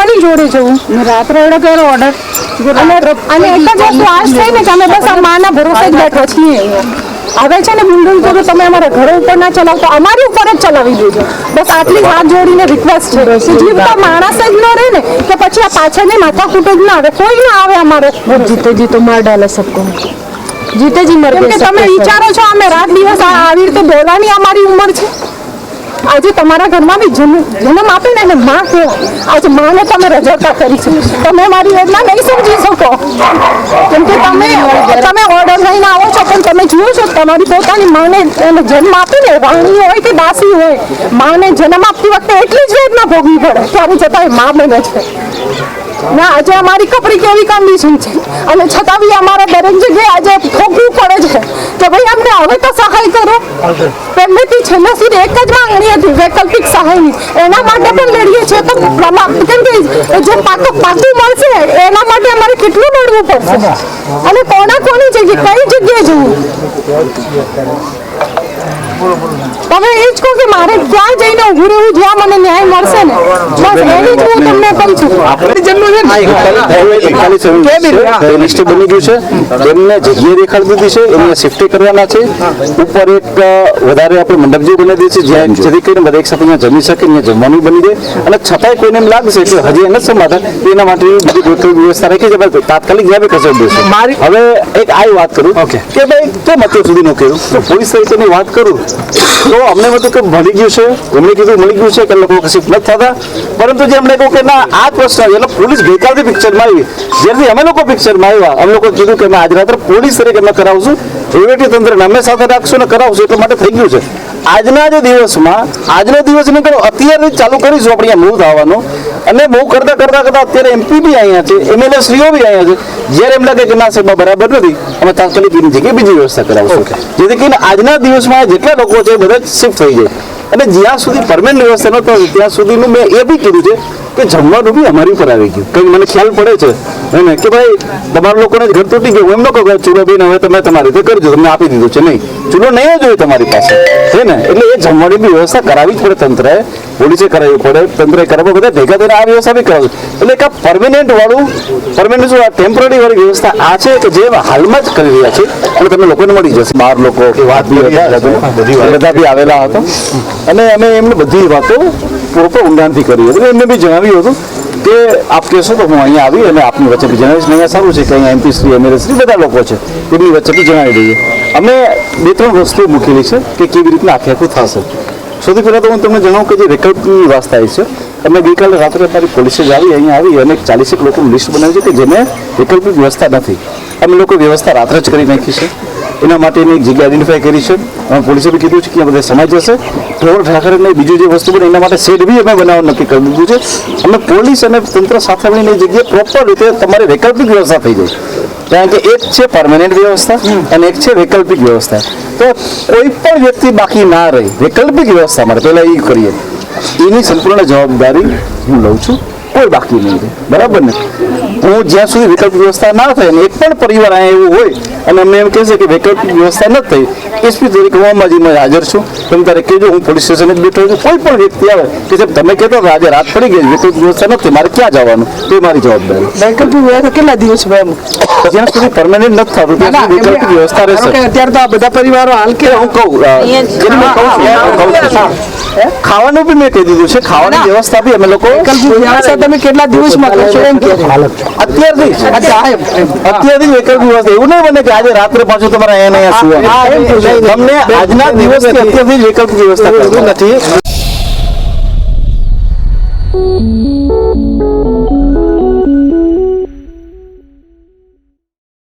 કોની જોડે જવું રાત્રે એડો કર્યો ઓર્ડર અને એક જ વસ્તુ થઈ ને કે અમે બસ આ માના ભરોસે જ બેઠો છીએ. આવે છે ને બિલ્ડિંગ તો તમે અમારા ઘરે ઉપર ના ચલાવતો અમારી ઉપર જ ચલાવી દેજો. બસ આટલી હાથ જોડીને રિક્વેસ્ટ છે. જીવતા માણસ જ ન રહે ને કે પછી આ પાછળની માથાકૂટ જ ના આવે. કોઈ ના આવે અમારે. જીતે જીતો માર ડાલે સબકો. જીતે જી મર કે તમે વિચારો છો અમે રાત દિવસ આવી રીતે બોલવાની અમારી ઉંમર છે? આજે તમારા ઘરમાં બી જન્મ જન્મ આપીને એને માં કહો. આજે માને તમે રજરતા કરી છે. તમે મારી વેદના નહીં સમજી શકો. કેમ કે તમે તમે ઓર્ડર લઈને આવો છો, પણ તમે જુઓ છો તમારી પોતાની માને એને જન્મ આપીને વાણી હોય કે દાસી હોય, માને જન્મ આપતી વખતે એટલી જ વેદના ભોગવી પડે ત્યારે એ મા બને છે. ના આજે અમારી કપડી કેવી કન્ડિશન છે? અને છતાં બી અમારે દરેક જગ્યાએ આજે ભોગવું પડે છે કે ભાઈ અમને હવે તો સહાય કરો. છેલ્લે સુધી એક જ માંગણી હતી, વૈકલ્પિક સહાયની. એના માટે પણ લડીએ છીએ તો કેમ કે જે પાકું પાકું મળશે, એના માટે અમારે કેટલું લડવું પડશે? અને કોના કોની જગ્યાએ કઈ જગ્યાએ જવું? જ કહું કે મારે ક્યાં જઈને ઊભું રહેવું જ્યાં મને ન્યાય મળશે ને? બસ એની જ હું તમને કહું છું. લિસ્ટ બની ગયું છે. એમને જગ્યાએ દેખાડી દીધી છે એમને શિફ્ટ કરવાના છે. ઉપર એક વધારે આપણે મંડપ જે બનાવી દઈએ છીએ જ્યાં જેથી કરીને બધા એક સાથે અહીંયા જમી શકે અહીંયા જમવાનું બની દે અને છતાંય કોઈને એમ લાગશે કે હજી એને સમાધાન એના માટે બધી વ્યવસ્થા રાખી છે. પણ તાત્કાલિક જ્યાં બી ખસેડી દેશે હવે એક આ વાત કરું કે ભાઈ કેમ અત્યાર સુધી નું કહ્યું પોલીસ તરીકેની વાત કરું તો અમને બધું કે મળી ગયું છે? એમણે કીધું મળી ગયું છે કે લોકો શિફ્ટ નથી થતા? પરંતુ જે અમને કહ્યું કે ના આ પ્રશ્ન એટલે પોલીસ ગઈકાલથી પિક્ચરમાં આવી. જ્યારથી અમે લોકો પિક્ચરમાં આવ્યા અમે લોકો કીધું કે આજ રાત્રે પોલીસ તરીકે અમે કરાવશું. વહીવટી તંત્રને અમે સાથે રાખશું ને કરાવશું એટલા માટે થઈ ગયું છે. આજના જે દિવસમાં આજનો દિવસ નહીં કરો અત્યારે ચાલુ કરીશું આપણે અહીંયા મૂવ થવાનું. અને બહુ કરતા કરતા કરતા અત્યારે એમપી બી અહીંયા છે એમએલએ શ્રીઓ બી અહીંયા છે. જ્યારે એમ લાગે કે ના સાહેબ બરાબર નથી અમે તાત્કાલિક એની જગ્યાએ બીજી વ્યવસ્થા કરાવશું. જેથી કરીને આજના દિવસમાં જેટલા લોકો છે બધા શિફ્ટ થઈ જાય અને જ્યાં સુધી પરમેનન્ટ વ્યવસ્થા ન ત્યાં સુધીનું મેં એ બી કીધું છે કે જમવાનું બી અમારી ઉપર આવી ગયું. કંઈક મને ખ્યાલ પડે છે? હે ને? કે ભાઈ તમારા લોકોને ઘર તૂટી ગયું. એમ ન કહો ચૂલો બેન હવે તમે તમારી રીતે કરજો. તમને આપી દીધું છે. નહીં. ચૂલો નહીં જ હોય તમારી પાસે. છે ને? એટલે એ જમવાની બી વ્યવસ્થા કરાવવી જ પડે તંત્રએ. પોલીસે કરાવવી પડે. તંત્રએ કરાવવા બધા ભેગા થઈને આ વ્યવસ્થા બી કરાવવી એટલે એક આ પરમેનન્ટ વાળું પરમેનન્ટ શું આ ટેમ્પરરી વાળી વ્યવસ્થા આ છે કે જે હાલમાં જ કરી રહ્યા છે? અને તમને લોકોને મળી જશે. બાર લોકો કે વાત બી હતા બધા બી આવેલા હતા. અને અમે એમને બધી વાતો પ્રોપર ઊંડાણથી કરી હતી એમને બી જણાવ્યું હતું કે આપ કહેશો તો હું અહીંયા આવી અને આપની વચ્ચે બી જણાવીશ અહીંયા સારું છે કે અહીંયા એમપી શ્રી એમએલએ શ્રી બધા લોકો છે એમની વચ્ચે બી જણાવી દઈએ અમે બે ત્રણ વસ્તુ મૂકેલી છે કે કેવી રીતના આખે આખું થશે સૌથી પહેલાં તો હું તમને જણાવું કે જે વૈકલ્પિકની વાત થાય છે અમે ગઈકાલે રાત્રે અમારી પોલીસે જ આવી અહીંયા આવી અને ચાલીસેક લોકોનું લિસ્ટ બનાવ્યું છે કે જેને વૈકલ્પિક વ્યવસ્થા નથી અમે લોકો વ્યવસ્થા રાત્રે જ કરી નાખી છે. એના માટેની એક જગ્યા આઈડેન્ટિફાઈ કરી છે. અમે પોલીસે બી કીધું છે કે બધા સમાજ જશે ઢોર ઠાકરેને બીજું જે વસ્તુ બને એના માટે શેડ બી અમે બનાવવાનું નક્કી કરી દીધું છે. અમે પોલીસ અને તંત્ર સાથે મળીને જગ્યાએ પ્રોપર રીતે તમારે વૈકલ્પિક વ્યવસ્થા થઈ જાય કારણ કે એક છે પરમેનન્ટ વ્યવસ્થા અને એક છે વૈકલ્પિક વ્યવસ્થા. તો કોઈ પણ વ્યક્તિ બાકી ના રહે, વૈકલ્પિક વ્યવસ્થા માટે. પહેલાં એ કરીએ. એની સંપૂર્ણ જવાબદારી હું લઉં છું. કોઈ બાકી નહીં રહે. બરાબર ને? હું જ્યાં સુધી વિકલ્પ વ્યવસ્થા ના થાય ને એક પણ પરિવાર અહીંયા એવું હોય અને અમને એમ કહેશે કે વૈકલ્પિક વ્યવસ્થા ન થઈ એસપી તરીકે હું અંબાજીમાં હાજર છું. તમે તારે કહેજો હું પોલીસ સ્ટેશને જ બેઠો છું. કોઈ પણ વ્યક્તિ આવે કે સાહેબ તમે કહેતો હતા આજે રાત પડી ગઈ વૈકલ્પિક વ્યવસ્થા નથી મારે ક્યાં જવાનું? તે મારી જવાબદારી. વૈકલ્પિક વ્યવસ્થા કેટલા દિવસ એમ? જ્યાં સુધી પરમાનન્ટ નથી થતું ત્યાં સુધી વૈકલ્પિક વ્યવસ્થા રહેશે. અત્યારે તો આ બધા પરિવારો હાલ કે હું કહું કહું કહું છું. ખાવાનું બી મેં કહી દીધું છે. ખાવાની વ્યવસ્થા બી અમે લોકો તમે કેટલા દિવસમાં કરશો એમ કે? અત્યારથી? અત્યારથી એક દિવસ એવું નહીં બને કે આજે રાત્રે પાછું તમારે અહીંયા અહીંયા સુવા તમને આજના દિવસ અત્યારથી જ વિકલ્પ વ્યવસ્થા કરવું નથી.